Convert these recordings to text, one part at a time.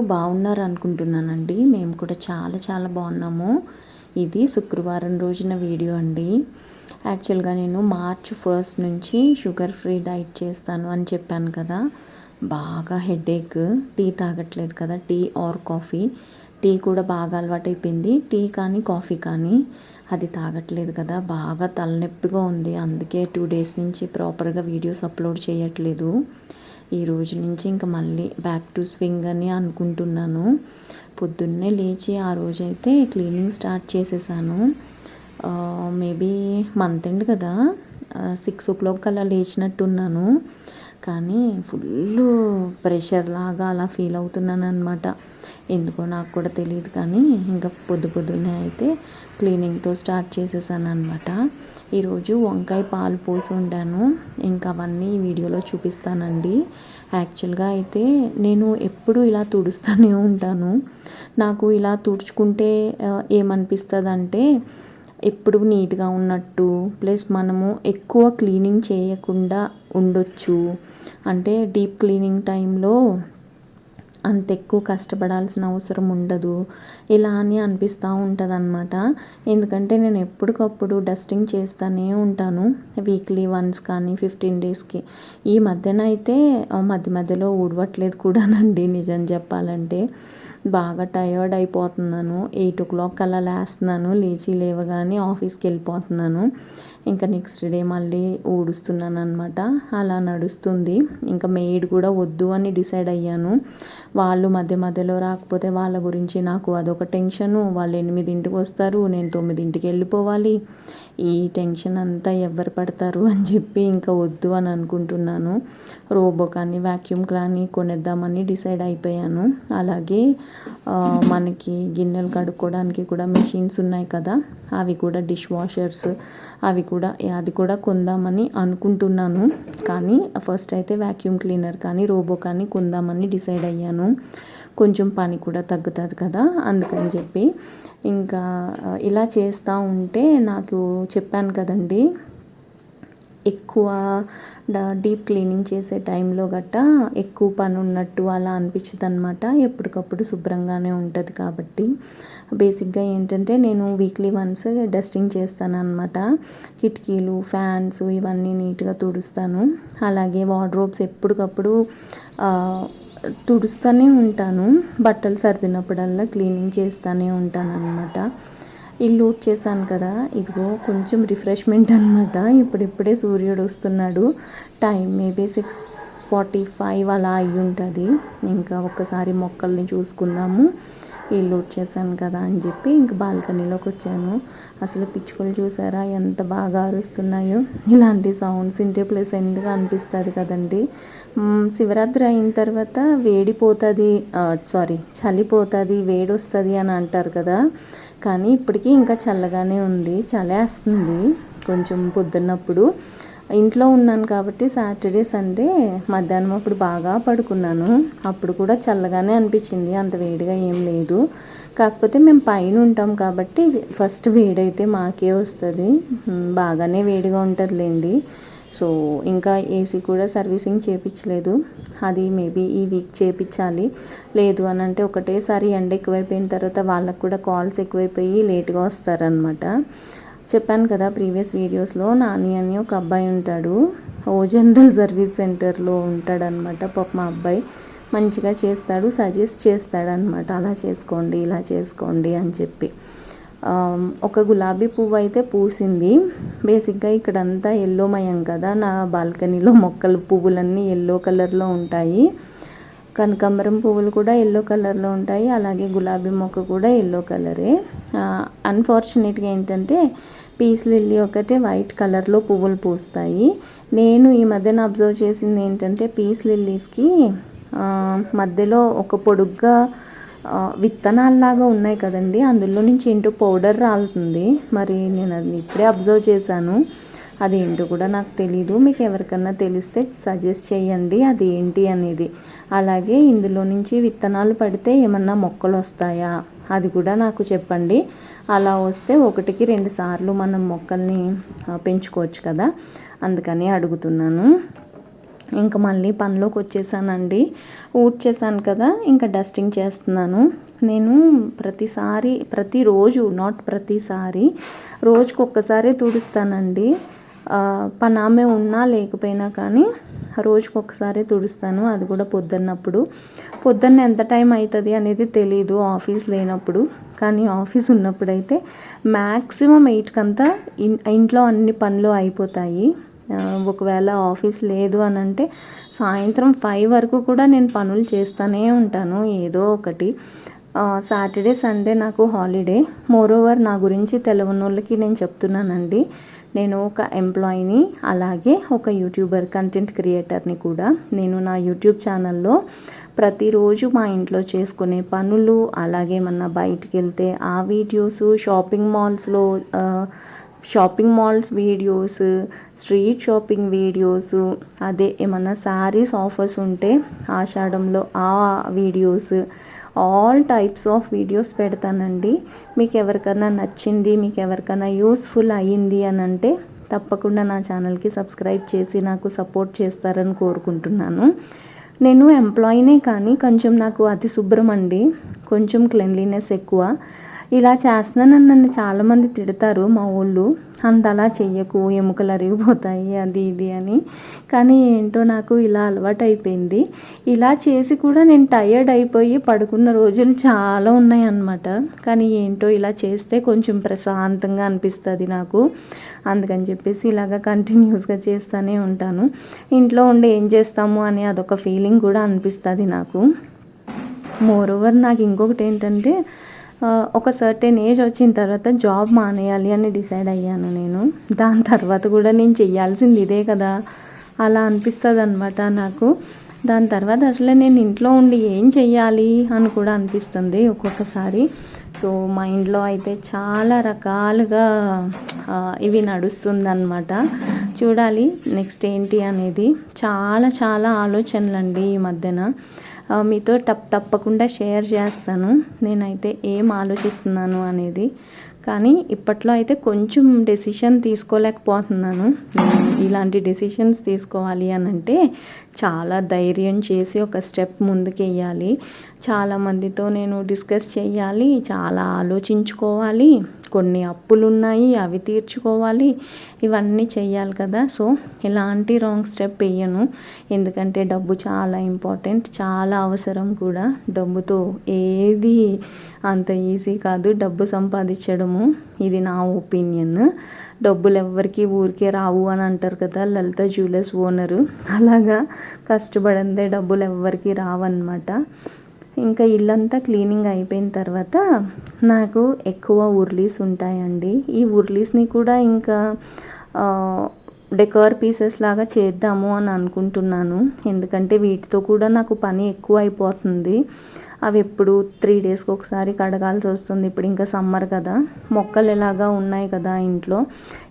బాగున్నారు అనుకుంటున్నానండి మేము కూడా చాలా చాలా బాగున్నాము. ఇది శుక్రవారం రోజున వీడియో అండి. యాక్చువల్గా నేను మార్చ్ ఫస్ట్ నుంచి షుగర్ ఫ్రీ డైట్ చేస్తాను అని చెప్పాను కదా. బాగా హెడేక్. టీ తాగట్లేదు కదా. Tea or coffee. టీ కూడా బాగా అలవాటైపోయింది. టీ కానీ కాఫీ కానీ అది తాగట్లేదు కదా. బాగా తలనొప్పిగా ఉంది. అందుకే టూ డేస్ నుంచి ప్రాపర్గా వీడియోస్ అప్లోడ్ చేయట్లేదు. ఈ రోజు నుంచి ఇంకా మళ్ళీ బ్యాక్ టు స్వింగ్ అని అనుకుంటున్నాను. పొద్దున్నే లేచి ఆ రోజైతే క్లీనింగ్ స్టార్ట్ చేసేసాను. మేబీ మంత్ ఎండ్ కదా. సిక్స్ ఓ క్లాక్ అలా లేచినట్టున్నాను. కానీ ఫుల్ ప్రెషర్ లాగా అలా ఫీల్ అవుతున్నాను అనమాట ఎందుకో నాకు కూడా తెలియదు కానీ ఇంకా పొద్దు పొద్దున్నే అయితే క్లీనింగ్తో స్టార్ట్ చేసేసాను అనమాట ఈరోజు వంకాయ పాలు పోసి ఉండాను ఇంకా అవన్నీ వీడియోలో చూపిస్తానండి. యాక్చువల్గా అయితే నేను ఎప్పుడు ఇలా తుడుస్తూనే ఉంటాను. నాకు ఇలా తుడుచుకుంటే ఏమనిపిస్తుంది అంటే ఎప్పుడు నీట్గా ఉన్నట్టు ప్లస్ మనము ఎక్కువ క్లీనింగ్ చేయకుండా ఉండొచ్చు. అంటే డీప్ క్లీనింగ్ టైంలో అంత ఎక్కువ కష్టపడాల్సిన అవసరం ఉండదు. ఇలా అని అనిపిస్తూ ఉంటుంది అనమాట ఎందుకంటే నేను ఎప్పటికప్పుడు డస్టింగ్ చేస్తూనే ఉంటాను. వీక్లీ వన్స్ కానీ ఫిఫ్టీన్ డేస్కి. ఈ మధ్యన అయితే మధ్య మధ్యలో ఊడవట్లేదు కూడానండి నిజం చెప్పాలంటే. బాగా టయర్డ్ అయిపోతున్నాను. ఎయిట్ ఓ క్లాక్ అలా లేస్తున్నాను. లేచి లేవగానే ఆఫీస్కి వెళ్ళిపోతున్నాను. ఇంకా నెక్స్ట్ డే మళ్ళీ ఊడుస్తున్నాను అనమాట అలా నడుస్తుంది. ఇంకా మెయిడ్ కూడా వద్దు అని డిసైడ్ అయ్యాను. వాళ్ళు మధ్య మధ్యలో రాకపోతే వాళ్ళ గురించి నాకు అదొక టెన్షను వాళ్ళు ఎనిమిదింటికి వస్తారు. నేను తొమ్మిదింటికి వెళ్ళిపోవాలి. ఈ టెన్షన్ అంతా ఎవరు పడతారు అని చెప్పి ఇంకా వద్దు అని అనుకుంటున్నాను. రోబో కానీ వ్యాక్యూమ్ కానీ కొనేద్దామని డిసైడ్ అయిపోయాను. అలాగే మనకి గిన్నెలు కడుక్కోవడానికి కూడా మెషిన్స్ ఉన్నాయి కదా. అవి కూడా డిష్ వాషర్స్ అవి కూడా అది కూడా కొందామని అనుకుంటున్నాను. కానీ ఫస్ట్ అయితే వ్యాక్యూమ్ క్లీనర్ కానీ రోబో కానీ కొందామని డిసైడ్ అయ్యాను. కొంచెం పని కూడా తగ్గుతుంది కదా అందుకని చెప్పి ఇంకా ఇలా చేస్తూ ఉంటే నాకు చెప్పాను కదండి. ఎక్కువ డీప్ క్లీనింగ్ చేసే టైంలో గట్ట ఎక్కువ పని ఉన్నట్టు అలా అనిపించదు అనమాట ఎప్పటికప్పుడు శుభ్రంగానే ఉంటుంది కాబట్టి. బేసిక్గా ఏంటంటే నేను వీక్లీ వన్స్ డస్టింగ్ చేస్తాను అనమాట కిటికీలు ఫ్యాన్స్ ఇవన్నీ నీట్గా తుడుస్తాను. అలాగే వార్డ్రోబ్స్ ఎప్పటికప్పుడు తుడుస్తూనే ఉంటాను. బట్టలు సర్దినప్పుడల్లా క్లీనింగ్ చేస్తూనే ఉంటాను అనమాట ఇల్లు చేశాను కదా. ఇదిగో కొంచెం రిఫ్రెష్మెంట్ అనమాట ఇప్పుడిప్పుడే సూర్యుడు వస్తున్నాడు. Time maybe six forty five అలా అయి ఉంటుంది. ఇంకా ఒక్కసారి మొక్కల్ని చూసుకుందాము. ఇల్లు చేశాను కదా అని చెప్పి ఇంక బాల్కనీలోకి వచ్చాను. అసలు పిచ్చుకలు చూసారా? ఎంత బాగా అరుస్తున్నాయో. ఇలాంటి సౌండ్స్ ఇంటే ప్లెసెంట్గా అనిపిస్తుంది కదండి. శివరాత్రి అయిన తర్వాత వేడిపోతుంది. సారీ చలిపోతుంది వేడి వస్తుంది అని అంటారు కదా. కానీ ఇప్పటికీ ఇంకా చల్లగానే ఉంది చలేస్తుంది. కొంచెం పొద్దున్నప్పుడు. ఇంట్లో ఉన్నాను కాబట్టి సాటర్డే సండే మధ్యాహ్నం అప్పుడు బాగా పడుకున్నాను. అప్పుడు కూడా చల్లగానే అనిపించింది అంత వేడిగా ఏం లేదు. కాకపోతే మేము పైన ఉంటాం కాబట్టి ఫస్ట్ వేడైతే మాకే వస్తుంది. బాగానే వేడిగా ఉంటుందిలేండి. సో ఇంకా ఏసీ కూడా సర్వీసింగ్ చేయించలేదు అది మేబీ ఈ వీక్ చేయించాలి లేదు అని అంటే ఒకటేసారి ఎండ ఎక్కువైపోయిన తర్వాత వాళ్ళకు కూడా కాల్స్ ఎక్కువైపోయి లేట్గా వస్తారనమాట చెప్పాను కదా ప్రీవియస్ వీడియోస్లో నాని అని ఒక అబ్బాయి ఉంటాడు. ఓ జనరల్ సర్వీస్ సెంటర్లో ఉంటాడనమాట పాప మా అబ్బాయి. మంచిగా చేస్తాడు సజెస్ట్ చేస్తాడనమాట అలా చేసుకోండి ఇలా చేసుకోండి అని చెప్పి. ఒక గులాబీ పువ్వు అయితే పూసింది. బేసిక్గా ఇక్కడంతా ఎల్లోమయం కదా. నా బాల్కనీలో మొక్కలు పువ్వులన్నీ ఎల్లో కలర్లో ఉంటాయి. కనకాంబరం పువ్వులు కూడా ఎల్లో కలర్లో ఉంటాయి. అలాగే గులాబీ మొక్క కూడా ఎల్లో కలరే అన్ఫార్చునేట్గా ఏంటంటే పీస్ లిల్లీ ఒకటే వైట్ కలర్లో పువ్వులు పూస్తాయి. నేను ఈ మధ్యన అబ్జర్వ్ చేసింది ఏంటంటే పీస్ లిల్లీస్కి మధ్యలో ఒక పొడుగ్గా విత్తనాల్లాగా ఉన్నాయి కదండి. అందులో నుంచి ఏంటో పౌడర్ రాలుతుంది. మరి నేను అది ఇప్పుడే అబ్జర్వ్ చేశాను. అది ఏంటో కూడా నాకు తెలీదు. మీకు ఎవరికన్నా తెలిస్తే సజెస్ట్ చేయండి. అది ఏంటి అనేది. అలాగే ఇందులో నుంచి విత్తనాలు పడితే ఏమన్నా మొక్కలు వస్తాయా? అది కూడా నాకు చెప్పండి. అలా వస్తే ఒకటికి రెండు సార్లు మనం మొక్కల్ని పెంచుకోవచ్చు కదా. అందుకని అడుగుతున్నాను. ఇంకా మళ్ళీ పనిలోకి వచ్చేసానండి. ఊడ్చేసాను కదా ఇంకా డస్టింగ్ చేస్తున్నాను. నేను ప్రతిసారి ప్రతిరోజు నాట్ ప్రతిసారి రోజుకు ఒక్కసారే తుడుస్తానండి. పని పనామే ఉన్నా లేకపోయినా కానీ రోజుకు ఒకసారి తుడుస్తాను అది కూడా పొద్దున్నప్పుడు. పొద్దున్న ఎంత టైం అవుతుంది అనేది తెలీదు ఆఫీస్ లేనప్పుడు. కానీ ఆఫీస్ ఉన్నప్పుడైతే మ్యాక్సిమం ఎయిట్కంతా కంతా ఇంట్లో అన్ని పనులు అయిపోతాయి. ఒకవేళ ఆఫీస్ లేదు అని అంటే సాయంత్రం ఫైవ్ వరకు కూడా నేను పనులు చేస్తూనే ఉంటాను ఏదో ఒకటి. సాటర్డే సండే నాకు హాలిడే. మోరోవర్ నా గురించి తెలవనోళ్ళకి వాళ్ళకి నేను చెప్తున్నానండి. నేను ఒక ఎంప్లాయీని అలాగే ఒక యూట్యూబర్ కంటెంట్ క్రియేటర్ని కూడా. నేను నా యూట్యూబ్ ఛానల్లో ప్రతిరోజు మా ఇంట్లో చేసుకునే పనులు అలాగే మన బయటికి వెళ్తే ఆ videos shopping మాల్స్లో shopping malls videos street shopping videos అదే ఏమన్నా శారీస్ ఆఫర్స్ ఉంటే ఆషాఢంలో ఆ videos all types of videos పెడతానండి. మీకు ఎవరికైనా నచ్చింది మీకు ఎవరికైనా యూస్ఫుల్ అయ్యింది అని అంటే తప్పకుండా నా ఛానల్కి సబ్స్క్రైబ్ చేసి నాకు సపోర్ట్ చేస్తారని కోరుకుంటున్నాను. నేను ఎంప్లాయీనే కానీ కొంచెం నాకు అతి శుభ్రం అండి. కొంచెం క్లెన్లీనెస్ ఎక్కువ. ఇలా చేస్తున్నానని నన్ను చాలామంది తిడతారు మా ఊళ్ళు అంతలా చెయ్యకు ఎముకలు అరిగిపోతాయి అది ఇది అని. కానీ ఏంటో నాకు ఇలా అలవాటు అయిపోయింది ఇలా చేసి కూడా నేను టయర్డ్ అయిపోయి పడుకున్న రోజులు చాలా ఉన్నాయి అన్నమాట కానీ ఏంటో ఇలా చేస్తే కొంచెం ప్రశాంతంగా అనిపిస్తుంది నాకు. అందుకని చెప్పేసి ఇలాగ కంటిన్యూస్గా చేస్తూనే ఉంటాను. ఇంట్లో ఉండి ఏం చేస్తాము అని అదొక ఫీలింగ్ కూడా అనిపిస్తుంది నాకు. మోర్ ఓవర్ నాకు ఇంకొకటి ఏంటంటే ఒక సర్టెన్ ఏజ్ వచ్చిన తర్వాత జాబ్ మానేయాలి అని డిసైడ్ అయ్యాను నేను. దాని తర్వాత కూడా నేను చెయ్యాల్సింది ఇదే కదా. అలా అనిపిస్తుంది అనమాట నాకు. దాని తర్వాత అసలు నేను ఇంట్లో ఉండి ఏం చెయ్యాలి అని కూడా అనిపిస్తుంది ఒక్కొక్కసారి. సో మా ఇంట్లో అయితే చాలా రకాలుగా ఇవి నడుస్తుందన్నమాట. చూడాలి నెక్స్ట్ ఏంటి అనేది. చాలా చాలా ఆలోచనలండి ఈ మధ్యన. మీతో టప్ తప్పకుండా షేర్ చేస్తాను. నేనైతే ఏం ఆలోచిస్తున్నాను అనేది. కానీ ఇప్పట్లో అయితే కొంచెం డెసిషన్ తీసుకోలేకపోతున్నాను. ఇలాంటి డెసిషన్స్ తీసుకోవాలి అని అంటే చాలా ధైర్యం చేసి ఒక స్టెప్ ముందుకు చాలామందితో నేను డిస్కస్ చేయాలి చాలా ఆలోచించుకోవాలి. కొన్ని అప్పులు ఉన్నాయి అవి తీర్చుకోవాలి. ఇవన్నీ చెయ్యాలి కదా. సో ఇలాంటి రాంగ్ స్టెప్ వేయను. ఎందుకంటే డబ్బు చాలా ఇంపార్టెంట్ చాలా అవసరం కూడా. డబ్బుతో ఏది అంత ఈజీ కాదు. డబ్బు సంపాదించడము ఇది నా ఒపీనియన్ డబ్బులు ఎవ్వరికి ఊరికే రావు అని అంటారు కదా లలిత జ్యువెలర్స్ ఓనరు. అలాగా కష్టపడందే డబ్బులు ఎవ్వరికి రావన్నమాట. ఇంకా ఇల్లంతా క్లీనింగ్ అయిపోయిన తర్వాత నాకు ఎక్కువ ఉర్లీస్ ఉంటాయండి. ఈ ఉర్లీస్ని కూడా ఇంకా ఆ, డెకర్ పీసెస్ లాగా చేద్దాము అని అనుకుంటున్నాను. ఎందుకంటే వీటితో కూడా నాకు పని ఎక్కువ అయిపోతుంది. అవి ఎప్పుడు త్రీ డేస్కి ఒకసారి కడగాల్సి వస్తుంది. ఇప్పుడు ఇంకా సమ్మర్ కదా. మొక్కలు ఎలాగా ఉన్నాయి కదా ఇంట్లో.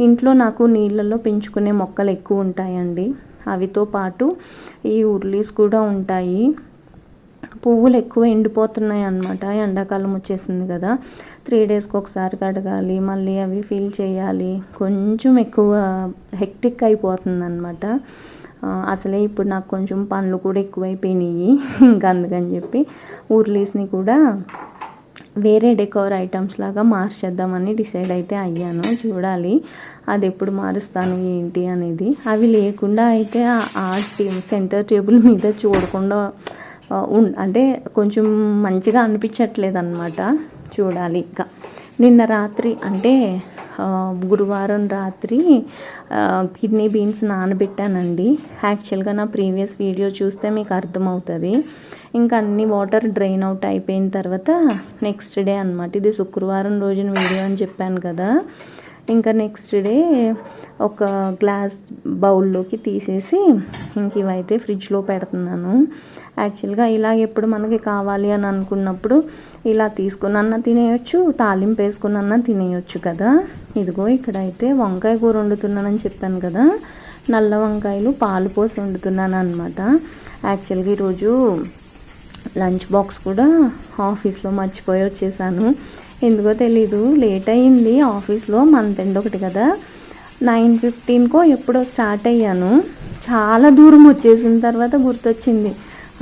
ఇంట్లో నాకు నీళ్ళల్లో పెంచుకునే మొక్కలు ఎక్కువ ఉంటాయండి. అవితో పాటు ఈ ఉర్లీస్ కూడా ఉంటాయి. పువ్వులు ఎక్కువ ఎండిపోతున్నాయి అన్నమాట. ఎండాకాలం వచ్చేసింది కదా. త్రీ డేస్కి ఒకసారి కడగాలి మళ్ళీ అవి ఫిల్ చేయాలి. కొంచెం ఎక్కువ హెక్టిక్ అయిపోతుంది అనమాట అసలే ఇప్పుడు నాకు కొంచెం పండ్లు కూడా ఎక్కువైపోయినాయి. ఇంకా అందుకని చెప్పి ఊర్లీస్ని కూడా వేరే డెకోర్ ఐటమ్స్ లాగా మార్చేద్దామని డిసైడ్ అయితే అయ్యాను. చూడాలి అది ఎప్పుడు మారుస్తాను ఏంటి అనేది. అవి లేకుండా అయితే ఆ- ఆ టే- సెంటర్ టేబుల్ మీద చూడకుండా అంటే కొంచెం మంచిగా అనిపించట్లేదు అనమాట చూడాలి ఇంకా. నిన్న రాత్రి అంటే గురువారం రాత్రి కిడ్నీ బీన్స్ నానబెట్టానండి. యాక్చువల్గా నా ప్రీవియస్ వీడియో చూస్తే మీకు అర్థమవుతుంది. ఇంకా అన్ని వాటర్ డ్రైన్ అవుట్ అయిపోయిన తర్వాత నెక్స్ట్ డే అనమాట ఇది శుక్రవారం రోజున వీడియో అని చెప్పాను కదా. ఇంకా నెక్స్ట్ డే ఒక గ్లాస్ బౌల్లోకి తీసేసి ఇంక ఇవైతే ఫ్రిడ్జ్లో పెడుతున్నాను. యాక్చువల్గా ఇలాగ ఎప్పుడు మనకి కావాలి అని అనుకున్నప్పుడు ఇలా తీసుకున్న తినేయొచ్చు తాలింపు వేసుకున్న తినేయొచ్చు కదా. ఇదిగో ఇక్కడైతే వంకాయ కూర వండుతున్నానని చెప్పాను కదా. నల్ల వంకాయలు పాలు పోసి వండుతున్నాను అనమాట యాక్చువల్గా ఈరోజు లంచ్ బాక్స్ కూడా ఆఫీస్లో మర్చిపోయి వచ్చేసాను. ఎందుకో తెలీదు లేట్ అయింది. ఆఫీస్లో మంత్ ఎండ్ ఒకటి కదా. నైన్ ఫిఫ్టీన్కో ఎప్పుడో స్టార్ట్ అయ్యాను. చాలా దూరం వచ్చేసిన తర్వాత గుర్తొచ్చింది.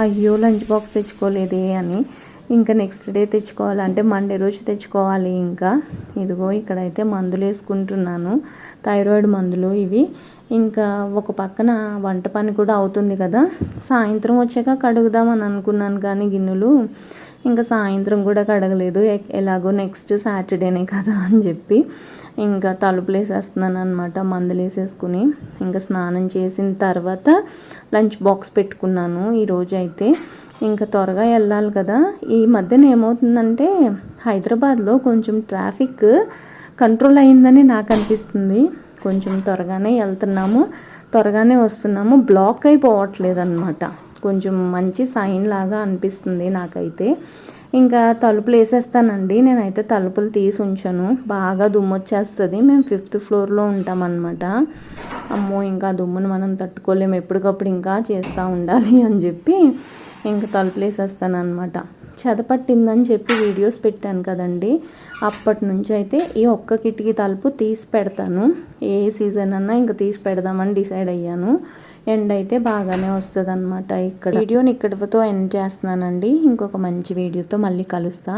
అయ్యో లంచ్ బాక్స్ తెచ్చుకోలేదే అని. ఇంకా నెక్స్ట్ డే తెచ్చుకోవాలంటే మండే రోజు తెచ్చుకోవాలి ఇంకా. ఇదిగో ఇక్కడైతే మందులు వేసుకుంటున్నాను థైరాయిడ్ మందులు ఇవి. ఇంకా ఒక పక్కన వంట పని కూడా అవుతుంది కదా. సాయంత్రం వచ్చాక కడుగుదామని అనుకున్నాను కానీ గిన్నెలు ఇంకా సాయంత్రం కూడా కడగలేదు. ఎలాగో నెక్స్ట్ సాటర్డేనే కదా అని చెప్పి ఇంకా తలుపులు వేసేస్తున్నాను అనమాట మందులు వేసేసుకుని. ఇంకా స్నానం చేసిన తర్వాత లంచ్ బాక్స్ పెట్టుకున్నాను ఈరోజు అయితే. ఇంకా త్వరగా వెళ్ళాలి కదా. ఈ మధ్యన ఏమవుతుందంటే హైదరాబాద్లో కొంచెం ట్రాఫిక్ కంట్రోల్ అయిందని నాకు అనిపిస్తుంది. కొంచెం త్వరగానే వెళ్తున్నాము. త్వరగానే వస్తున్నాము. బ్లాక్ అయిపోవట్లేదు అనమాట కొంచెం మంచి సైన్ లాగా అనిపిస్తుంది నాకైతే. ఇంకా తలుపులు వేసేస్తానండి. నేనైతే తలుపులు తీసి ఉంచాను. బాగా దుమ్ము వచ్చేస్తుంది మేము ఫిఫ్త్ ఫ్లోర్లో ఉంటామన్నమాట. అమ్మో ఇంకా దుమ్మును మనం తట్టుకోలేము. ఎప్పటికప్పుడు ఇంకా చేస్తూ ఉండాలి అని చెప్పి ఇంకా తలుపులు వేసేస్తాను అనమాట చెదపట్టిందని చెప్పి వీడియోస్ పెట్టాను కదండి. అప్పటి నుంచి అయితే ఈ ఒక్క కిటికీ తలుపు తీసి పెడతాను. ఏ సీజన్ అన్నా ఇంకా తీసి పెడదామని డిసైడ్ అయ్యాను. ఎండ్ అయితే బాగానే వస్తుంది అనమాట ఇక్కడ. వీడియోని ఇక్కడితో ఎండ్ చేస్తున్నానండి. ఇంకొక మంచి వీడియోతో మళ్ళీ కలుస్తా.